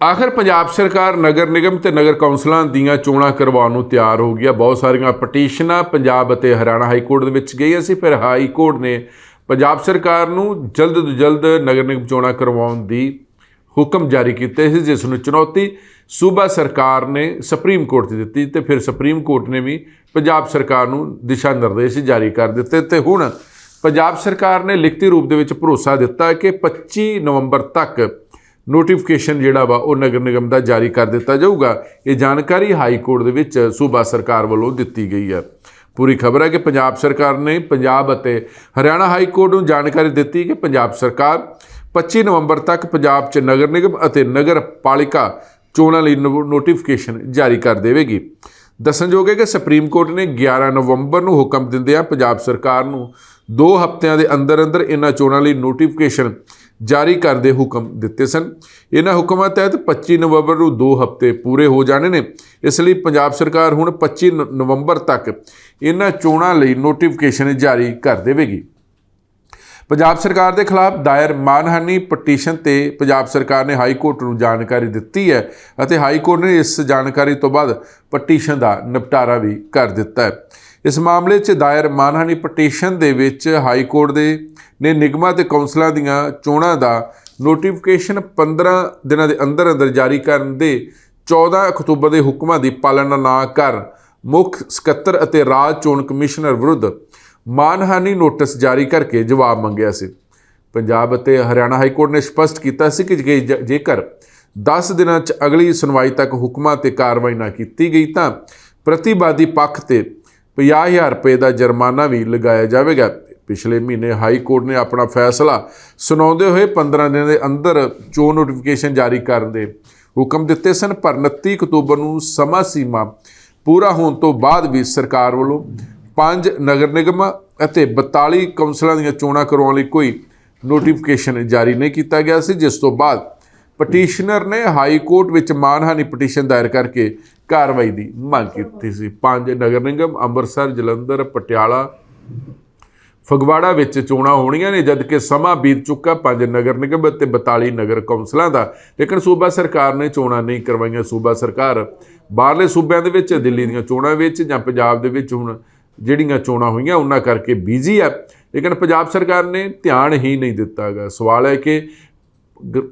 ਆਖਰ ਪੰਜਾਬ ਸਰਕਾਰ ਨਗਰ ਨਿਗਮ ਤੇ ਨਗਰ ਕੌਂਸਲਾਂ ਦੀਆਂ ਚੋਣਾਂ ਕਰਵਾਉਣ ਨੂੰ ਤਿਆਰ ਹੋ ਗਈ ਬਹੁਤ ਸਾਰੀਆਂ ਪਟੀਸ਼ਨਾਂ ਪੰਜਾਬ ਅਤੇ ਹਰਿਆਣਾ ਹਾਈ ਕੋਰਟ ਦੇ ਵਿੱਚ ਗਈਆਂ ਸੀ। ਫਿਰ ਹਾਈ ਕੋਰਟ ਨੇ ਪੰਜਾਬ ਸਰਕਾਰ ਨੂੰ ਜਲਦ ਤੋਂ ਜਲਦ ਨਗਰ ਨਿਗਮ ਚੋਣਾਂ ਕਰਵਾਉਣ ਦੀ ਹੁਕਮ ਜਾਰੀ ਕੀਤੇ ਸੀ, ਜਿਸ ਨੂੰ ਚੁਣੌਤੀ ਸੂਬਾ ਸਰਕਾਰ ਨੇ ਸੁਪਰੀਮ ਕੋਰਟ 'ਤੇ ਦਿੱਤੀ ਤੇ ਫਿਰ ਸੁਪਰੀਮ ਕੋਰਟ ਨੇ ਵੀ ਪੰਜਾਬ ਸਰਕਾਰ ਨੂੰ ਦਿਸ਼ਾ ਨਿਰਦੇਸ਼ ਜਾਰੀ ਕਰ ਦਿੱਤੇ ਤੇ ਹੁਣ ਪੰਜਾਬ ਸਰਕਾਰ ਨੇ ਲਿਖਤੀ ਰੂਪ ਦੇ ਵਿੱਚ ਭਰੋਸਾ ਦਿੱਤਾ ਕਿ 25 ਨਵੰਬਰ ਤੱਕ ਨੋਟੀਫਿਕੇਸ਼ਨ ਜਿਹੜਾ ਵਾ, ਉਹ ਨਗਰ ਨਿਗਮ ਦਾ ਜਾਰੀ ਕਰ ਦਿੱਤਾ ਜਾਊਗਾ। ਇਹ ਜਾਣਕਾਰੀ ਹਾਈ ਕੋਰਟ ਦੇ ਵਿੱਚ ਸੂਬਾ ਸਰਕਾਰ ਵੱਲੋਂ ਦਿੱਤੀ ਗਈ ਹੈ। ਪੂਰੀ ਖਬਰ ਹੈ ਕਿ ਪੰਜਾਬ ਸਰਕਾਰ ਨੇ ਪੰਜਾਬ ਅਤੇ ਹਰਿਆਣਾ ਹਾਈ ਕੋਰਟ ਨੂੰ ਜਾਣਕਾਰੀ ਦਿੱਤੀ ਕਿ ਪੰਜਾਬ ਸਰਕਾਰ 25 ਨਵੰਬਰ ਤੱਕ ਪੰਜਾਬ 'ਚ ਨਗਰ ਨਿਗਮ ਅਤੇ ਨਗਰ ਪਾਲਿਕਾ ਚੋਣਾਂ ਲਈ ਨੋ- ਨੋਟੀਫਿਕੇਸ਼ਨ ਜਾਰੀ ਕਰ ਦੇਵੇਗੀ। ਦੱਸਣਯੋਗ ਹੈ ਕਿ ਸੁਪਰੀਮ ਕੋਰਟ ਨੇ 11 ਨਵੰਬਰ ਨੂੰ ਹੁਕਮ ਦਿੰਦਿਆਂ ਪੰਜਾਬ ਸਰਕਾਰ ਨੂੰ 2 ਹਫ਼ਤਿਆਂ ਦੇ ਅੰਦਰ ਅੰਦਰ ਇਹਨਾਂ ਚੋਣਾਂ ਲਈ ਨੋਟੀਫਿਕੇਸ਼ਨ ਜਾਰੀ ਕਰਨ ਦੇ ਹੁਕਮ ਦਿੱਤੇ ਸਨ। ਇਹਨਾਂ ਹੁਕਮਾਂ ਤਹਿਤ 25 ਨਵੰਬਰ ਨੂੰ 2 ਹਫ਼ਤੇ ਪੂਰੇ ਹੋ ਜਾਣੇ ਨੇ। ਇਸ ਲਈ ਪੰਜਾਬ ਸਰਕਾਰ ਹੁਣ 25 ਨ- ਨਵੰਬਰ ਤੱਕ ਇਹਨਾਂ ਚੋਣਾਂ ਲਈ ਨੋਟੀਫਿਕੇਸ਼ਨ ਜਾਰੀ ਕਰ ਦੇਵੇਗੀ। ਪੰਜਾਬ ਸਰਕਾਰ ਦੇ ਖਿਲਾਫ ਦਾਇਰ ਮਾਨਹਾਨੀ ਪਟੀਸ਼ਨ ਤੇ ਪੰਜਾਬ ਸਰਕਾਰ ਨੇ ਹਾਈ ਕੋਰਟ ਨੂੰ ਜਾਣਕਾਰੀ ਦਿੱਤੀ ਹੈ ਅਤੇ ਹਾਈ ਕੋਰਟ ਨੇ ਇਸ ਜਾਣਕਾਰੀ ਤੋਂ ਬਾਅਦ ਪਟੀਸ਼ਨ ਦਾ ਨਿਪਟਾਰਾ ਵੀ ਕਰ ਦਿੱਤਾ ਹੈ। ਇਸ ਮਾਮਲੇ 'ਚ ਦਾਇਰ ਮਾਨਹਾਨੀ ਪਟੀਸ਼ਨ ਦੇ ਵਿੱਚ ਹਾਈ ਕੋਰਟ ਦੇ ਨੇ ਨਿਗਮਾਂ ਤੇ ਕੌਂਸਲਾਂ ਦੀਆਂ ਚੋਣਾਂ ਦਾ ਨੋਟੀਫਿਕੇਸ਼ਨ 15 ਦਿਨਾਂ ਦੇ ਅੰਦਰ ਅੰਦਰ ਜਾਰੀ ਕਰਨ ਦੇ 14 ਅਕਤੂਬਰ ਦੇ ਹੁਕਮਾਂ ਦੀ ਪਾਲਣਾ ਨਾ ਕਰ ਮੁੱਖ ਸਕੱਤਰ ਅਤੇ ਰਾਜ ਚੋਣ ਕਮਿਸ਼ਨਰ ਵਿਰੁੱਧ ਮਾਨਹਾਨੀ ਨੋਟਿਸ ਜਾਰੀ ਕਰਕੇ ਜਵਾਬ ਮੰਗਿਆ ਸੀ। ਪੰਜਾਬ ਅਤੇ ਹਰਿਆਣਾ ਹਾਈ ਕੋਰਟ ਨੇ ਸਪਸ਼ਟ ਕੀਤਾ ਸੀ ਕਿ ਜੇ- ਜੇ- ਜੇਕਰ 10 ਦਿਨਾਂ 'ਚ ਅਗਲੀ ਸੁਣਵਾਈ ਤੱਕ ਹੁਕਮਾਂ ਤੇ ਕਾਰਵਾਈ ਨਾ ਕੀਤੀ ਗਈ ਤਾਂ ਪ੍ਰਤੀਵਾਦੀ ਪੱਖ ਤੇ 50000 ਰੁਪਏ ਦਾ ਜੁਰਮਾਨਾ ਵੀ ਲਗਾਇਆ ਜਾਵੇਗਾ। ਪਿਛਲੇ ਮਹੀਨੇ ਹਾਈ ਕੋਰਟ ਨੇ ਆਪਣਾ ਫੈਸਲਾ ਸੁਣਾਉਂਦੇ ਹੋਏ 15 ਦਿਨਾਂ ਦੇ ਅੰਦਰ ਚੋਣ ਨੋਟੀਫਿਕੇਸ਼ਨ ਜਾਰੀ ਕਰਨ ਦੇ ਹੁਕਮ ਦਿੱਤੇ ਸਨ, ਪਰ 29 ਅਕਤੂਬਰ ਨੂੰ ਸਮਾਂ ਸੀਮਾ ਪੂਰਾ ਹੋਣ ਤੋਂ ਬਾਅਦ ਵੀ ਸਰਕਾਰ ਵੱਲੋਂ ਪੰਜ ਨਗਰ ਨਿਗਮਾਂ ਅਤੇ 42 ਕੌਂਸਲਾਂ ਦੀਆਂ ਚੋਣਾਂ ਕਰਵਾਉਣ ਲਈ ਕੋਈ ਨੋਟੀਫਿਕੇਸ਼ਨ ਜਾਰੀ ਨਹੀਂ ਕੀਤਾ ਗਿਆ ਸੀ, ਜਿਸ ਤੋਂ ਬਾਅਦ ਪਟੀਸ਼ਨਰ ਨੇ ਹਾਈ ਕੋਰਟ ਵਿੱਚ ਮਾਨਹਾਨੀ ਪਟੀਸ਼ਨ ਦਾਇਰ ਕਰਕੇ ਕਾਰਵਾਈ ਦੀ ਮੰਗ ਕੀਤੀ ਸੀ। ਪੰਜ ਨਗਰ ਨਿਗਮ, ਅੰਮ੍ਰਿਤਸਰ, ਜਲੰਧਰ, ਪਟਿਆਲਾ, ਫਗਵਾੜਾ ਵਿੱਚ ਚੋਣਾਂ ਹੋਣੀਆਂ ਨੇ ਜਦ ਕਿ ਸਮਾਂ ਬੀਤ ਚੁੱਕਾ ਪੰਜ ਨਗਰ ਨਿਗਮ ਅਤੇ 42 ਨਗਰ ਕੌਂਸਲਾਂ ਦਾ। ਲੇਕਿਨ ਸੂਬਾ ਸਰਕਾਰ ਨੇ ਚੋਣਾਂ ਨਹੀਂ ਕਰਵਾਈਆਂ। ਸੂਬਾ ਸਰਕਾਰ ਬਾਹਰਲੇ ਸੂਬਿਆਂ ਦੇ ਵਿੱਚ, ਦਿੱਲੀ ਦੀਆਂ ਚੋਣਾਂ ਵਿੱਚ ਜਾਂ ਪੰਜਾਬ ਦੇ ਵਿੱਚ ਹੁਣ ਜਿਹੜੀਆਂ ਚੋਣਾਂ ਹੋਈਆਂ, ਉਹਨਾਂ ਕਰਕੇ ਬਿਜ਼ੀ ਹੈ। ਲੇਕਿਨ ਪੰਜਾਬ ਸਰਕਾਰ ਨੇ ਧਿਆਨ ਹੀ ਨਹੀਂ ਦਿੱਤਾਗਾ। ਸਵਾਲ ਹੈ ਕਿ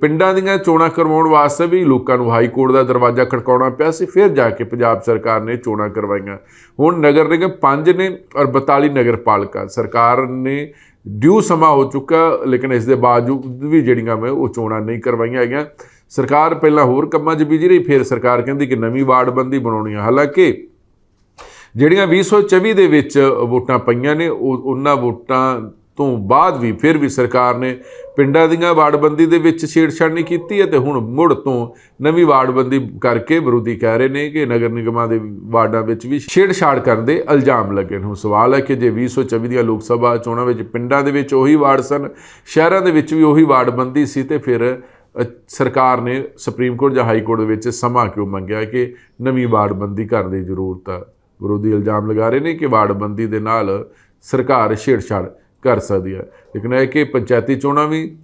ਪਿੰਡਾਂ ਦੀਆਂ ਚੋਣਾਂ ਕਰਵਾਉਣ ਵਾਸਤੇ ਵੀ ਲੋਕਾਂ ਨੂੰ ਹਾਈ ਕੋਰਟ ਦਾ ਦਰਵਾਜ਼ਾ ਖੜਕਾਉਣਾ ਪਿਆ ਸੀ, ਫਿਰ ਜਾ ਕੇ ਪੰਜਾਬ ਸਰਕਾਰ ਨੇ ਚੋਣਾਂ ਕਰਵਾਈਆਂ। ਹੁਣ ਨਗਰ ਨਿਗਮ ਪੰਜ ਨੇ ਔਰ 42 ਨਗਰ ਪਾਲਿਕਾ, ਸਰਕਾਰ ਨੇ ਡਿਊ ਸਮਾਂ ਹੋ ਚੁੱਕਾ, ਲੇਕਿਨ ਇਸ ਦੇ ਬਾਵਜੂਦ ਵੀ ਜਿਹੜੀਆਂ ਮੈਂ ਉਹ ਚੋਣਾਂ ਨਹੀਂ ਕਰਵਾਈਆਂ ਹੈਗੀਆਂ। ਸਰਕਾਰ ਪਹਿਲਾਂ ਹੋਰ ਕੰਮਾਂ 'ਚ ਬਿਜ਼ੀ ਰਹੀ, ਫਿਰ ਸਰਕਾਰ ਕਹਿੰਦੀ ਕਿ ਨਵੀਂ ਵਾਰਡਬੰਦੀ ਬਣਾਉਣੀ ਹੈ ਹਾਲਾਂਕਿ ਜਿਹੜੀਆਂ 2024 ਦੇ ਵਿੱਚ ਵੋਟਾਂ ਪਈਆਂ ਨੇ, ਉਹ, ਉਹਨਾਂ ਵੋਟਾਂ ਤੋਂ ਬਾਅਦ ਵੀ ਫਿਰ ਵੀ ਸਰਕਾਰ ਨੇ ਪਿੰਡਾਂ ਦੀਆਂ ਵਾਰਡਬੰਦੀ ਦੇ ਵਿੱਚ ਛੇੜਛਾੜ ਨਹੀਂ ਕੀਤੀ ਹੈ ਤੇ ਹੁਣ ਮੁੜ ਤੋਂ ਨਵੀਂ ਵਾਰਡਬੰਦੀ ਕਰਕੇ ਵਿਰੋਧੀ ਕਹਿ ਰਹੇ ਨੇ ਕਿ ਨਗਰ ਨਿਗਮਾਂ ਦੇ ਵਾਰਡਾਂ ਵਿੱਚ ਵੀ ਛੇੜਛਾੜ ਕਰਨ ਦੇ ਇਲਜ਼ਾਮ ਲੱਗੇ ਨੇ। ਹੁਣ ਸਵਾਲ ਹੈ ਕਿ ਜੇ 2024 ਦੀਆਂ ਲੋਕ ਸਭਾ ਚੋਣਾਂ ਵਿੱਚ ਪਿੰਡਾਂ ਦੇ ਵਿੱਚ ਉਹੀ ਵਾਰਡ ਸਨ, ਸ਼ਹਿਰਾਂ ਦੇ ਵਿੱਚ ਵੀ ਉਹੀ ਵਾਰਡਬੰਦੀ ਸੀ ਤੇ ਫਿਰ ਸਰਕਾਰ ਨੇ ਸੁਪਰੀਮ ਕੋਰਟ ਜਾਂ ਹਾਈ ਕੋਰਟ ਦੇ ਵਿੱਚ ਸਮਾਂ ਕਿਉਂ ਮੰਗਿਆ ਕਿ ਨਵੀਂ ਵਾਰਡਬੰਦੀ ਕਰਨ ਦੀ ਜ਼ਰੂਰਤ ਆ? ਵਿਰੋਧੀ ਇਲਜ਼ਾਮ ਲਗਾ ਰਹੇ ਨੇ ਕਿ ਵਾਰਡਬੰਦੀ ਦੇ ਨਾਲ ਸਰਕਾਰ ਛੇੜਛਾੜ ਕਰ ਸਕਦੀ ਹੈ। ਲੇਕਿਨ ਇਹ ਕਿ ਪੰਚਾਇਤੀ ਚੋਣਾਂ ਵੀ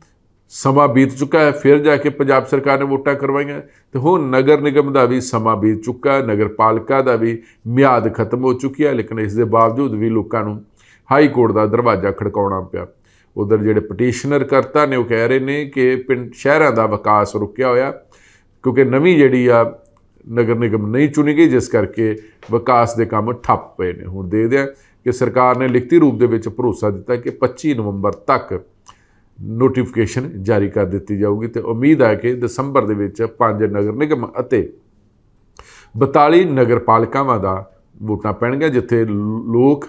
ਸਮਾਂ ਬੀਤ ਚੁੱਕਾ ਹੈ, ਫਿਰ ਜਾ ਕੇ ਪੰਜਾਬ ਸਰਕਾਰ ਨੇ ਵੋਟਾਂ ਕਰਵਾਈਆਂ। ਤੇ ਹੁਣ ਨਗਰ ਨਿਗਮ ਦਾ ਵੀ ਸਮਾਂ ਬੀਤ ਚੁੱਕਾ ਹੈ, ਨਗਰ ਪਾਲਿਕਾ ਦਾ ਵੀ ਮਿਆਦ ਖਤਮ ਹੋ ਚੁੱਕੀ ਹੈ, ਲੇਕਿਨ ਇਸ ਦੇ ਬਾਵਜੂਦ ਵੀ ਲੋਕਾਂ ਨੂੰ ਹਾਈ ਕੋਰਟ ਦਾ ਦਰਵਾਜ਼ਾ ਖੜਕਾਉਣਾ ਪਿਆ। ਉਧਰ ਜਿਹੜੇ ਪਟੀਸ਼ਨਰ ਕਰਤਾ ਨੇ, ਉਹ ਕਹਿ ਰਹੇ ਨੇ ਕਿ ਪਿੰਡ ਸ਼ਹਿਰਾਂ ਦਾ ਵਿਕਾਸ ਰੁਕਿਆ ਹੋਇਆ, ਕਿਉਂਕਿ ਨਵੀਂ ਜਿਹੜੀ ਆ ਨਗਰ ਨਿਗਮ ਨਹੀਂ ਚੁਣੀ ਗਈ, ਜਿਸ ਕਰਕੇ ਵਿਕਾਸ ਦੇ ਕੰਮ ਠੱਪ ਪਏ ਨੇ। ਹੁਣ ਦੇਖਦੇ ਆ ਕਿ ਸਰਕਾਰ ਨੇ ਲਿਖਤੀ ਰੂਪ ਦੇ ਵਿੱਚ ਭਰੋਸਾ ਦਿੱਤਾ ਕਿ 25 ਨਵੰਬਰ ਤੱਕ ਨੋਟੀਫਿਕੇਸ਼ਨ ਜਾਰੀ ਕਰ ਦਿੱਤੀ ਜਾਊਗੀ ਤੇ ਉਮੀਦ ਹੈ ਕਿ ਦਸੰਬਰ ਦੇ ਵਿੱਚ ਪੰਜ ਨਗਰ ਨਿਗਮ ਅਤੇ 42 ਨਗਰ ਪਾਲਿਕਾਵਾਂ ਦਾ ਵੋਟਾਂ ਪੈਣਗੀਆਂ, ਜਿੱਥੇ ਲੋਕ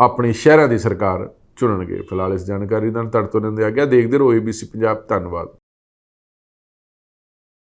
ਆਪਣੇ ਸ਼ਹਿਰਾਂ ਦੀ ਸਰਕਾਰ ਚੁਣਨਗੇ। ਫਿਲਹਾਲ ਇਸ ਜਾਣਕਾਰੀ ਨਾਲ ਤੁਹਾਡੇ ਤੋਂ ਲੈਂਦੇ ਆ ਗਿਆ। ਦੇਖਦੇ ਰਹੋ ABC ਪੰਜਾਬ ਧੰਨਵਾਦ।